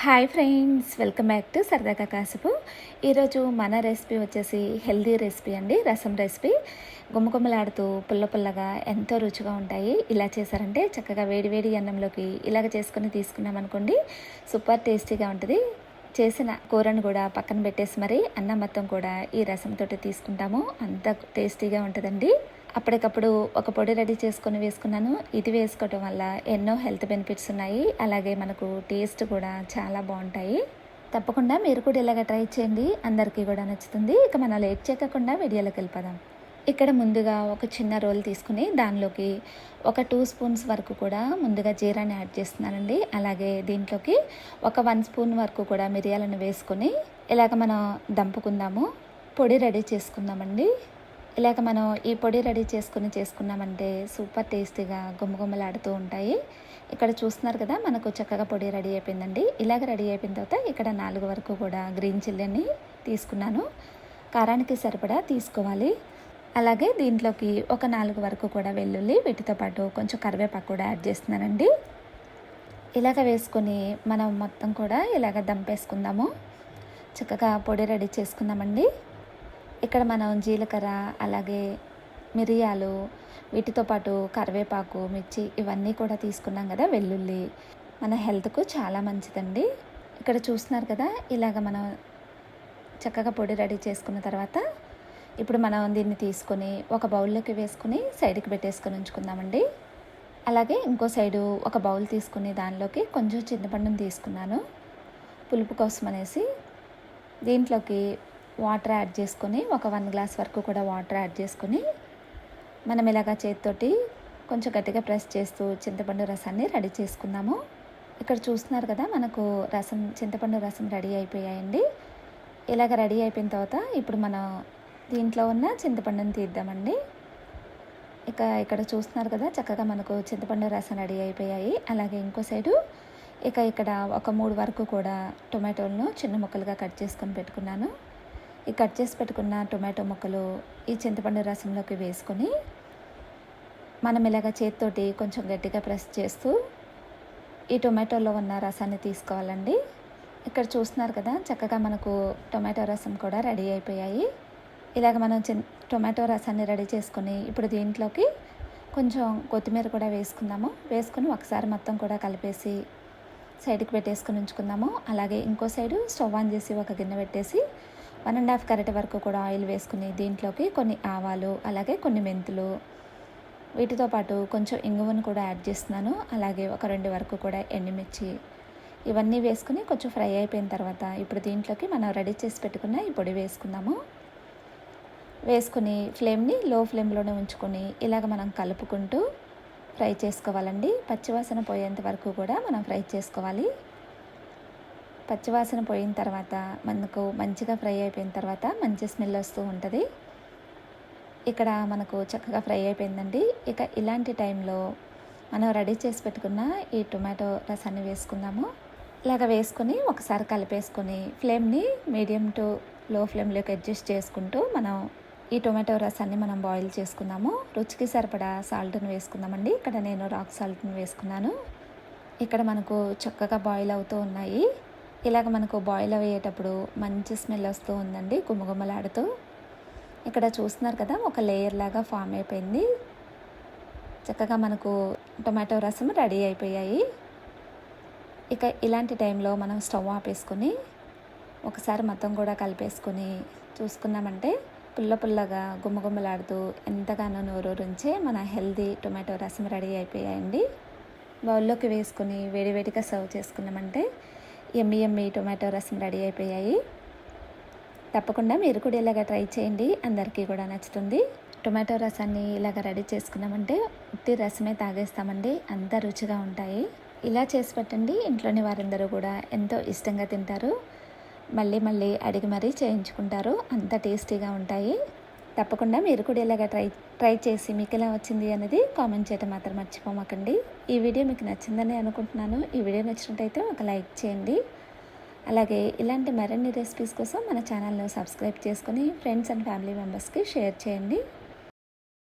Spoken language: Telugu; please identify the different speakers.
Speaker 1: Hi friends welcome back to సరదాగా కాసుపు ఈరోజు మన రెసిపీ వచ్చేసి హెల్దీ రెసిపీ అండి రసం రెసిపీ గుమ్మగుమ్మలాడుతూ పుల్ల పుల్లగా ఎంతో రుచిగా ఉంటాయి. ఇలా చేశారంటే చక్కగా వేడి వేడి అన్నంలోకి ఇలాగ చేసుకుని తీసుకున్నాం అనుకోండి సూపర్ టేస్టీగా ఉంటుంది. చేసిన కూరను కూడా పక్కన పెట్టేసి మరి అన్నం మొత్తం కూడా ఈ రసంతో తీసుకుంటాము. అంత టేస్టీగా ఉంటుందండి. అప్పటికప్పుడు ఒక పొడి రెడీ చేసుకొని వేసుకున్నాను. ఇది వేసుకోవటం వల్ల ఎన్నో హెల్త్ బెనిఫిట్స్ ఉన్నాయి. అలాగే మనకు టేస్ట్ కూడా చాలా బాగుంటాయి. తప్పకుండా మీరు కూడా ఇలాగ ట్రై చేయండి. అందరికీ కూడా నచ్చుతుంది. ఇక మనం లేట్ చేయకుండా వీడియోలోకి వెళ్ళిపోదాం. ఇక్కడ ముందుగా ఒక చిన్న రోల్ తీసుకుని దానిలోకి ఒక టూ స్పూన్స్ వరకు కూడా ముందుగా జీరాని యాడ్ చేస్తున్నానండి. అలాగే దీంట్లోకి ఒక వన్ స్పూన్ వరకు కూడా మిరియాలను వేసుకొని ఇలాగ మనం దంపుకుందాము. పొడి రెడీ చేసుకుందామండి. ఇలాగ మనం ఈ పొడి రెడీ చేసుకుని చేసుకున్నామంటే సూపర్ టేస్టీగా గుమ్మగుమ్మలాడుతూ ఉంటాయి. ఇక్కడ చూస్తున్నారు కదా మనకు చక్కగా పొడి రెడీ అయిపోయిందండి. ఇలాగ రెడీ అయిపోయిన తర్వాత ఇక్కడ నాలుగు వరకు కూడా గ్రీన్ చిల్లీని తీసుకున్నాను. కారానికి సరిపడా తీసుకోవాలి. అలాగే దీంట్లోకి ఒక నాలుగు వరకు కూడా వెల్లుల్లి వీటితో పాటు కొంచెం కరివేపాకు కూడా యాడ్ చేస్తున్నానండి. ఇలాగ వేసుకొని మనం మొత్తం కూడా ఇలాగ దంపేసుకుందాము. చక్కగా పొడి రెడీ చేసుకుందామండి. ఇక్కడ మనం జీలకర్ర అలాగే మిరియాలు వీటితో పాటు కరివేపాకు మిర్చి ఇవన్నీ కూడా తీసుకున్నాం కదా వెల్లుల్లి. మన హెల్త్కు చాలా మంచిదండి. ఇక్కడ చూస్తున్నారు కదా ఇలాగ మనం చక్కగా పొడి రెడీ చేసుకున్న తర్వాత ఇప్పుడు మనం దీన్ని తీసుకొని ఒక బౌల్లోకి వేసుకుని సైడ్కి పెట్టేసుకొని ఉంచుకుందామండి. అలాగే ఇంకో సైడు ఒక బౌల్ తీసుకుని దానిలోకి కొంచెం చింతపండుని తీసుకున్నాను. పులుపు కోసం అనేసి దీంట్లోకి వాటర్ యాడ్ చేసుకొని ఒక వన్ గ్లాస్ వరకు కూడా వాటర్ యాడ్ చేసుకొని మనం ఇలాగా చేతితోటి కొంచెం గట్టిగా ప్రెస్ చేస్తూ చింతపండు రసాన్ని రెడీ చేసుకుందాము. ఇక్కడ చూస్తున్నారు కదా మనకు రసం చింతపండు రసం రెడీ అయిపోయాయండి. ఇలాగ రెడీ అయిపోయిన తర్వాత ఇప్పుడు మనం దీంట్లో ఉన్న చింతపండుని తీద్దామండి. ఇక ఇక్కడ చూస్తున్నారు కదా చక్కగా మనకు చింతపండు రసం రెడీ అయిపోయాయి. అలాగే ఇంకో సైడు ఇక ఇక్కడ ఒక మూడు వరకు కూడా టొమాటోలను చిన్న ముక్కలుగా కట్ చేసుకొని పెట్టుకున్నాను. ఈ కట్ చేసి పెట్టుకున్న టొమాటో ముక్కలు ఈ చింతపండు రసంలోకి వేసుకొని మనం ఇలాగ చేతితోటి కొంచెం గట్టిగా ప్రెస్ చేస్తూ ఈ టొమాటోలో ఉన్న రసాన్ని తీసుకోవాలండి. ఇక్కడ చూస్తున్నారు కదా చక్కగా మనకు టొమాటో రసం కూడా రెడీ అయిపోయాయి. ఇలాగ మనం చిన్ టొమాటో రసాన్ని రెడీ చేసుకొని ఇప్పుడు దీంట్లోకి కొంచెం కొత్తిమీర కూడా వేసుకుందాము. వేసుకొని ఒకసారి మొత్తం కూడా కలిపేసి సైడ్కి పెట్టేసుకుని ఉంచుకుందాము. అలాగే ఇంకో సైడు స్టవ్ ఆన్ చేసి ఒక గిన్నె పెట్టేసి వన్ అండ్ హాఫ్ కరెక్ట్ వరకు కూడా ఆయిల్ వేసుకుని దీంట్లోకి కొన్ని ఆవాలు అలాగే కొన్ని మెంతులు. వీటితో పాటు కొంచెం ఇంగువను కూడా యాడ్ చేస్తున్నాను. అలాగే ఒక రెండు వరకు కూడా ఎండుమిర్చి. ఇవన్నీ వేసుకుని కొంచెం ఫ్రై అయిపోయిన తర్వాత ఇప్పుడు దీంట్లోకి మనం రెడీ చేసి పెట్టుకున్న ఈ పొడి వేసుకుందాము. వేసుకుని ఫ్లేమ్ని లో ఫ్లేమ్లోనే ఉంచుకొని ఇలాగ మనం కలుపుకుంటూ ఫ్రై చేసుకోవాలండి. పచ్చివాసన పోయేంత వరకు కూడా మనం ఫ్రై చేసుకోవాలి. పచ్చివాసన పోయిన తర్వాత మనకు మంచిగా ఫ్రై అయిపోయిన తర్వాత మంచి స్మెల్ వస్తూ ఉంటుంది. ఇక్కడ మనకు చక్కగా ఫ్రై అయిపోయిందండి. ఇక ఇలాంటి టైంలో మనం రెడీ చేసి పెట్టుకున్న ఈ టొమాటో రసాన్ని వేసుకుందాము. ఇలాగ వేసుకొని ఒకసారి కలిపేసుకొని ఫ్లేమ్ని మీడియం టు లో ఫ్లేమ్లోకి అడ్జస్ట్ చేసుకుంటూ మనం ఈ టొమాటో రసాన్ని మనం బాయిల్ చేసుకుందాము. రుచికి సరిపడా సాల్ట్ని వేసుకుందామండి. ఇక్కడ నేను రాక్ సాల్ట్ని వేసుకున్నాను. ఇక్కడ మనకు చక్కగా బాయిల్ అవుతూ ఉన్నాయి. ఇలాగ మనకు బాయిల్ అయ్యేటప్పుడు మంచి స్మెల్ వస్తూ ఉందండి గుమగుమలాడుతూ. ఇక్కడ చూస్తున్నారు కదా ఒక లేయర్ లాగా ఫామ్ అయిపోయింది. చక్కగా మనకు టొమాటో రసం రెడీ అయిపోయాయి. ఇక ఇలాంటి టైంలో మనం స్టవ్ ఆపేసుకొని ఒకసారి మొత్తం కూడా కలిపేసుకొని చూసుకున్నామంటే పుల్ల పుల్లగా గుమ్మగుమ్మలాడుతూ ఎంతగానో నోరూరించే మన హెల్దీ టొమాటో రసం రెడీ అయిపోయాయండి. బౌల్లోకి వేసుకొని వేడివేడిగా సర్వ్ చేసుకున్నామంటే ఎమ్మి ఎమ్మి టొమాటో రసం రెడీ అయిపోయాయి. తప్పకుండా మీరు కూడా ఇలాగ ట్రై చేయండి. అందరికీ కూడా నచ్చుతుంది. టొమాటో రసాన్ని ఇలాగ రెడీ చేసుకున్నామంటే ఉత్తి రసమే తాగేస్తామండి. అంత రుచిగా ఉంటాయి. ఇలా చేసి పెట్టండి. ఇంట్లోని వారందరూ కూడా ఎంతో ఇష్టంగా తింటారు. మళ్ళీ మళ్ళీ అడిగి మరీ చేయించుకుంటారు. అంత టేస్టీగా ఉంటాయి. తప్పకుండా మీరు కూడా ఇలాగ ట్రై ట్రై చేసి మీకు ఎలా వచ్చింది అనేది కామెంట్ చేయడం మాత్రం మర్చిపోమాకండి. ఈ వీడియో మీకు నచ్చిందని అనుకుంటున్నాను. ఈ వీడియో నచ్చినట్టయితే ఒక లైక్ చేయండి. అలాగే ఇలాంటి మరిన్ని రెసిపీస్ కోసం మన ఛానల్ను సబ్స్క్రైబ్ చేసుకుని ఫ్రెండ్స్ అండ్ ఫ్యామిలీ మెంబర్స్కి షేర్ చేయండి.